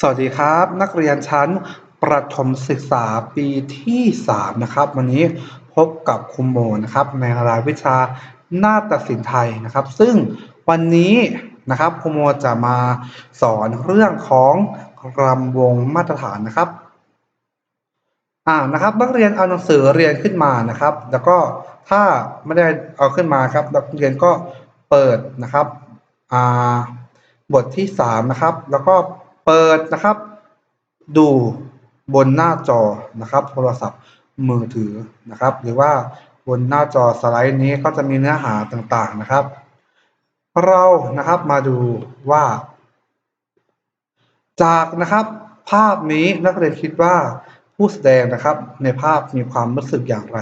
สวัสดีครับ นักเรียนชั้นประถมศึกษาปีที่ 3 นะครับ วันนี้พบกับครูโมนะครับ ในรายวิชาหน้าฏศิลป์ไทยนะครับ ซึ่งวันนี้นะครับครูโมจะมาสอนเรื่องของรำวงมาตรฐานนะครับอ่านะครับ นักเรียนเอาหนังสือเรียนขึ้นมานะครับ แล้วก็ถ้าไม่ได้เอาขึ้นมาครับนักเรียนก็เปิดนะครับอ่าบทที่ 3 นะครับ แล้วก็ เปิดนะครับ ดูบนหน้าจอนะครับ โทรศัพท์มือถือนะครับ หรือว่าบนหน้าจอสไลด์นี้ก็จะมีเนื้อหาต่างๆนะครับ เรานะครับมาดูว่า จากนะครับภาพนี้นักเรียนคิดว่าผู้แสดงนะครับ ในภาพมีความรู้สึกอย่างไร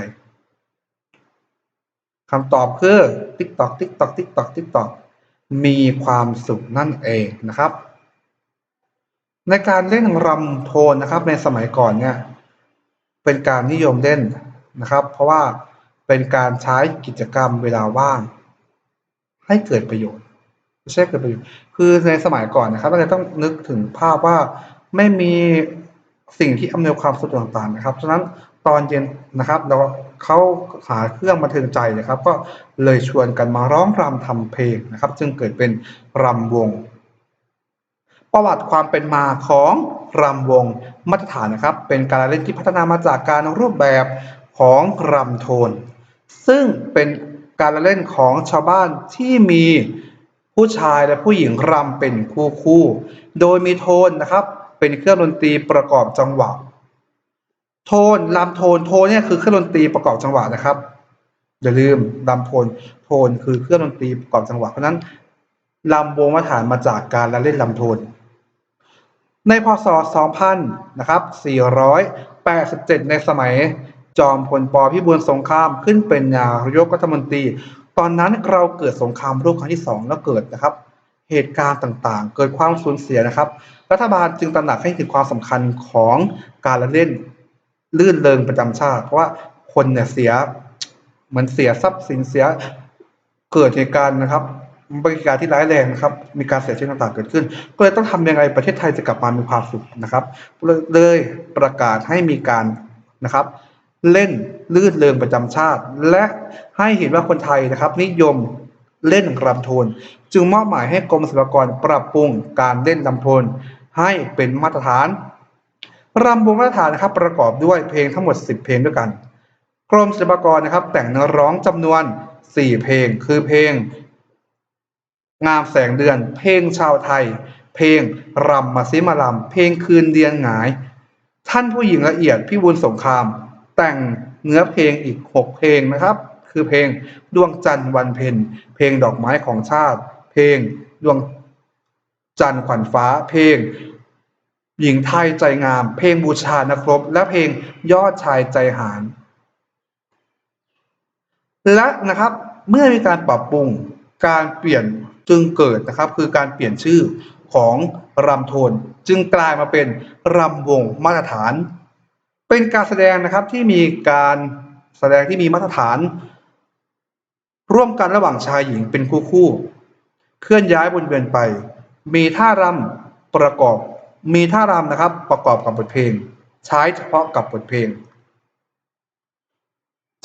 คำตอบคือติ๊กตอกติ๊กตอกติ๊กตอกติ๊กตอกมีความสุขนั่นเองนะครับ ในการเล่นรำโทนนะครับ ในสมัยก่อนเนี่ยเป็นการนิยมเล่นนะครับ เพราะว่าเป็นการใช้กิจกรรมเวลาว่าง ให้เกิดประโยชน์ไม่ใช่เกิดประโยชน์ คือในสมัยก่อนนะครับเราต้องนึกถึงภาพว่าไม่มีสิ่งที่อำนวยความสะดวกต่างๆนะครับฉะนั้นตอนเย็นนะครับ เราเขาหาเครื่องบันเทิงใจนะครับ ก็เลยชวนกันมาร้องรำทำเพลงนะครับ จึงเกิดเป็นรำวง ประวัติความเป็นมาของรำวงมาตรฐานนะครับ เป็นการเล่นที่พัฒนามาจากการรูปแบบของรำโทน ซึ่งเป็นการเล่นของชาวบ้านที่มีผู้ชายและผู้หญิงรำเป็นคู่คู่ โดยมีโทนนะครับ เป็นเครื่องดนตรีประกอบจังหวะ โทนลำโทนโทนเนี่ยคือเครื่องดนตรีประกอบจังหวะนะครับอย่าลืมลำโทนโทนคือเครื่องดนตรีประกอบจังหวะเพราะนั้นลำวงมาตรฐานมาจากการละเล่นลำโทน ในพศ 2000 นะครับ 487 ในสมัยจอมพลปพิบูลสงครามขึ้นเป็นนายกรัฐมนตรี ตอนนั้นเราเกิดสงครามโลกครั้งที่สองแล้วเกิดนะครับ เหตุการณ์ต่างๆ เกิดความสูญเสียนะครับ รัฐบาลจึงตระหนักให้ถึงความสำคัญของการละเล่นลื่นเริงประจำชาติ เพราะว่าคนเนี่ยเสียเหมือนเสียทรัพย์สินเสียเกิดเหตุการณ์นะครับ บริการที่ร้ายแรงนะครับ มีการเสียชีวิตต่างๆเกิดขึ้น ก็เลยต้องทำยังไงประเทศไทยจะกลับมามีความสุขนะครับ เลยประกาศให้มีการนะครับ เล่นลื่นเริงประจำชาติ และให้เห็นว่าคนไทยนะครับ นิยมเล่นรำโทน จึงมอบหมายให้กรมศิลปากรปรับปรุงการเล่นรำโทนให้เป็นมาตรฐานรำวงมาตรฐานนะครับ ประกอบด้วยเพลงทั้งหมด 10 เพลงด้วยกัน กรมศิลปากรนะครับ แต่งเนื้อร้องจำนวน 4 เพลง คือเพลง งามแสงเดือน เพลงชาวไทย เพลงรำมาซิมาลำเพลงคืนเดียนหงาย ท่านผู้หญิงละเอียดพี่บุญสงคราม แต่งเนื้อเพลงอีก 6 เพลงนะครับ คือเพลงดวงจันทร์วันเพ็ญเพลงดอกไม้ของชาติ เพลงดวงจันทร์ขวัญฟ้า เพลง หญิงไทยใจงาม เพลงบูชานักรบและเพลงยอดชายใจหารและนะครับเมื่อมีการปรับปรุงการเปลี่ยน จึงเกิดนะครับคือการเปลี่ยนชื่อของรำโทน จึงกลายมาเป็นรำวงมาตรฐาน เป็นการแสดงนะครับที่มีการแสดงที่มีมาตรฐาน ร่วมกันระหว่างชายหญิงเป็นคู่คู่เคลื่อนย้ายบนเวียนไป มีท่ารำประกอบมีท่ารำนะครับประกอบกับบทเพลง ใช้เฉพาะกับบทเพลง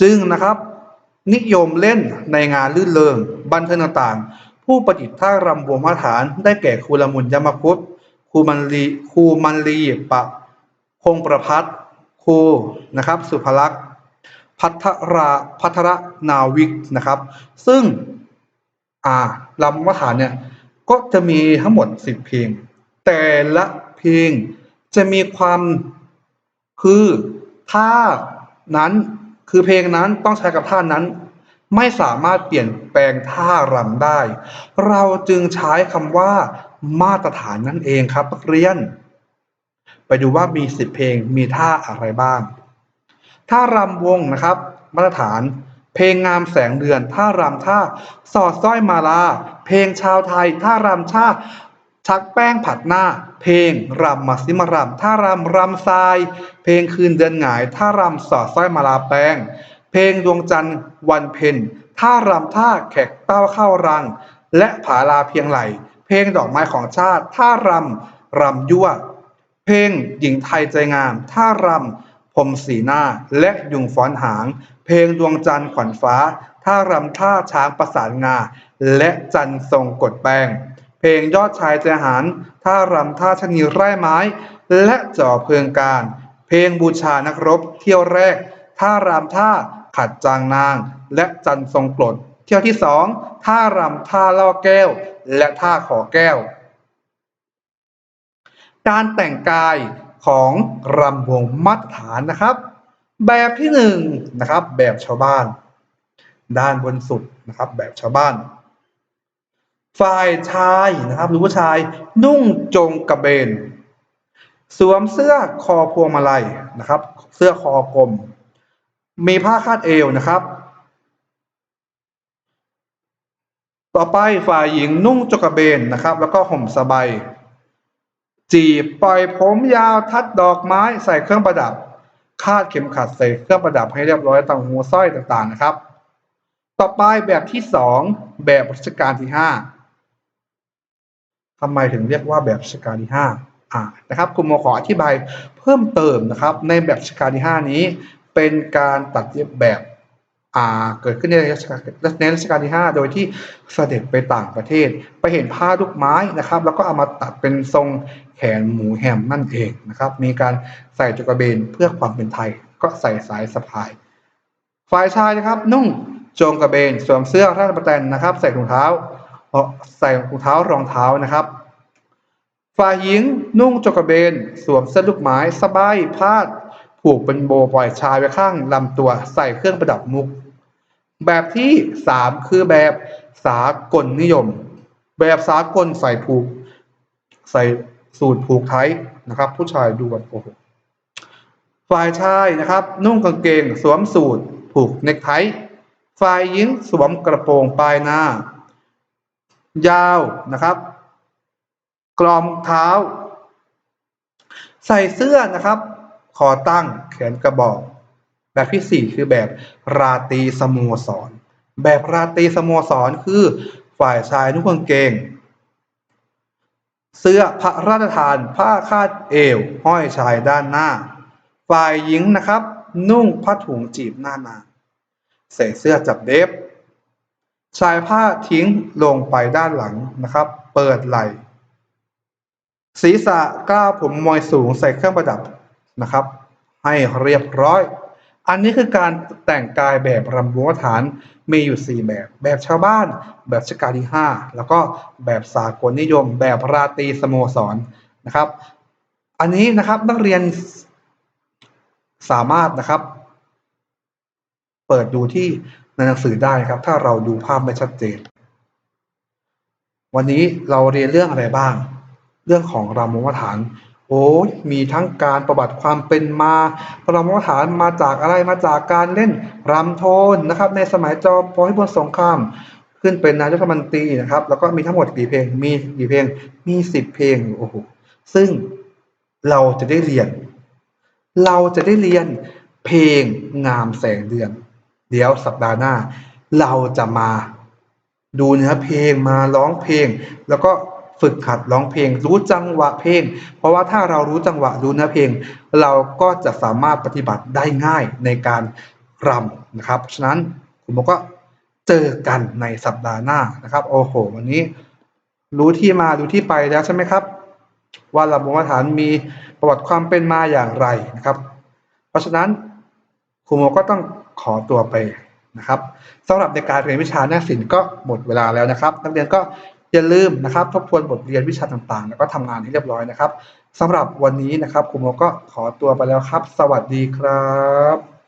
จึงนะครับนิยมเล่นในงานลื่นเริงบันเทิงต่างๆ ผู้ประดิษฐ์ท่ารำวงมาตรฐานได้แก่ครูละมุนยมคุตครูมันลีครูมันลีปะคงประพัฒครูนะครับ สุภลักษณ์พัทราพัทรนาวิกนะครับ ซึ่งอ่าลำมาตรฐานเนี่ยก็จะมีทั้งหมด 10 เพลง แต่ละเพลงจะมีความคือท่านั้นคือเพลงนั้นต้องใช้กับท่านั้น ไม่สามารถเปลี่ยนแปลงท่ารำได้ เราจึงใช้คำว่า มาตรฐานนั่นเองครับนักเรียน ไปดูว่ามีสิบเพลงมีท่าอะไรบ้าง ท่ารำวงนะครับ มาตรฐาน เพลงงามแสงเดือน ท่ารำท่า สอดสร้อยมาลา เพลงชาวไทย ท่ารำชาชักแป้งผัดหน้า เพลงรำมาซิมารำท่ารำรำทราย เพลงคืนเดือนหงาย ท่ารำสอดสร้อยมาลาแป้ง เพลงดวงจันทร์วันเพ็ญท่ารำท่าแขกเต้าเข้ารัง และผาลาเพียงไหล เพลงดอกไม้ของชาติท่ารำรำยั่ว เพลงหญิงไทยใจงามท่ารำพรมสีหน้าและยุงฟ้อนหาง เพลงดวงจันทร์ขวัญฟ้าท่ารำท่าช้างประสานงา และจันทร์ทรงกดแป้งเพลงยอดชายใจหารท่ารำท่าชนีไร่ไม้ และจ่อเพลิงการ เพลงบูชานักรบเที่ยวแรกท่ารำท่า ขัดจางนาง และจันทรงกรดเที่ยวที่สองท่ารำท่าล่อแก้ว และท่าขอแก้ว การแต่งกายของรำวงมาตรฐานนะครับ แบบที่หนึ่งนะครับ แบบชาวบ้าน ด้านบนสุดนะครับ แบบชาวบ้าน ฝ่ายชายนะครับ หรือผู้ชายนุ่งจงกระเบน สวมเสื้อคอพวงมาลัยนะครับ เสื้อคอกลม มีผ้าคาดเอวนะครับ ต่อไปฝ่ายหญิงนุ่งจกระเบนนะครับ แล้วก็ห่มสบายจีบปล่อยผมยาวทัดดอกไม้ใส่เครื่องประดับ คาดเข็มขัดใส่เครื่องประดับให้เรียบร้อยต่างหูสร้อยต่างๆนะครับ ต่อไปแบบที่สองแบบรัชกาลที่ห้าทำไมถึงเรียกว่าแบบรัชกาลที่ห้าอ่านะครับคุณโมขออธิบายเพิ่มเติมนะครับ ในแบบรัชกาลที่ห้านี้ เป็นการตัดเย็บแบบอาเกิดขึ้นในรัชกาลในรัชกาลที่ 5 โดยที่เสด็จไปต่างประเทศ ไปเห็นผ้าลูกไม้นะครับ แล้วก็เอามาตัดเป็นทรงแขนหมูแฮมนั่นเองนะครับ มีการใส่จุกระเบนเพื่อความเป็นไทย ก็ใส่สายสะพาย ฝ่ายชายนะครับ นุ่งโจงกระเบนสวมเสื้อราชประแตนนะครับ ใส่ถุงเท้าใส่ถุงเท้ารองเท้านะครับ ฝ่ายหญิงนุ่งจงกระเบน สวมเสื้อลูกไม้สบายพาด ผูกเป็นโบปล่อยชายไว้ข้างลำตัวใส่เครื่องประดับมุก แบบที่สามคือแบบสากลนิยม แบบสากลใส่ผูก ใส่สูทผูกไทยนะครับ ผู้ชายดูแบบโอ้โหฝ่ายชายนะครับ นุ่งกางเกงสวมสูทผูกเนคไทฝ่ายหญิงสวมกระโปรงปลายหน้า ยาวนะครับ กลอมเท้า ใส่เสื้อนะครับ คอตั้งแขนกระบอก แบบที่สี่คือแบบราตีสโมสร แบบราตีสโมสรคือฝ่ายชายนุ่งกางเกง เสื้อพระราชทานผ้าคาดเอว ห้อยชายด้านหน้า ฝ่ายหญิงนะครับ นุ่งผ้าถุงจีบหน้านางใส่เสื้อจับเดฟชายผ้าทิ้งลงไปด้านหลังนะครับ เปิดไหล่ศีรษะกล้าผมมอยสูงใส่เครื่องประดับ นะครับ ให้เรียบร้อย อันนี้คือการแต่งกายแบบรำวงฐานมีอยู่ 4 แบบ แบบชาวบ้าน แบบชกาลที่ 5 แล้วก็แบบสากลนิยม แบบราตรีสโมสรนะครับ อันนี้นะครับนักเรียนสามารถนะครับ เปิดดูที่ในหนังสือได้ครับ ถ้าเราดูภาพไม่ชัดเจน วันนี้เราเรียนเรื่องอะไรบ้าง เรื่องของรำวงฐาน โอ้ยมีทั้งการประวัติความเป็นมารำวงฐานมาจากอะไรมาจากการเล่นรำโทนนะครับ ในสมัยจอมพลพิบูลสงครามขึ้นเป็นนายกรัฐมนตรีนะครับ แล้วก็มีทั้งหมดกี่เพลงมีกี่เพลงมีสิบเพลงโอ้โหซึ่งเราจะได้เรียน เราจะได้เรียนเพลงงามแสงเดือน เดี๋ยวสัปดาห์หน้า เราจะมาดูเนื้อเพลงมาร้องเพลง แล้วก็ ฝึกหัดร้องเพลง รู้จังหวะเพลง เพราะว่าถ้าเรารู้จังหวะรู้เนื้อเพลง เราก็จะสามารถปฏิบัติได้ง่ายในการรำนะครับฉะนั้นคุณโมก็เจอกันในสัปดาห์หน้านะครับ โอ้โห วันนี้ รู้ที่มารู้ที่ไปแล้วใช่ไหมครับ ว่าลำวงฐานมีประวัติความเป็นมาอย่างไรนะครับ เพราะฉะนั้นครูโมก็ต้องขอตัวไปนะครับสำหรับในการเรียนวิชาหน้าศิลป์ก็หมดเวลาแล้วนะครับ นักเรียนก็ อย่าลืมนะครับทบทวนบทเรียนวิชาต่างๆ แล้วก็ทำงานให้เรียบร้อยนะครับสำหรับวันนี้นะครับครูโมก็ขอตัวไปแล้วครับ สวัสดีครับ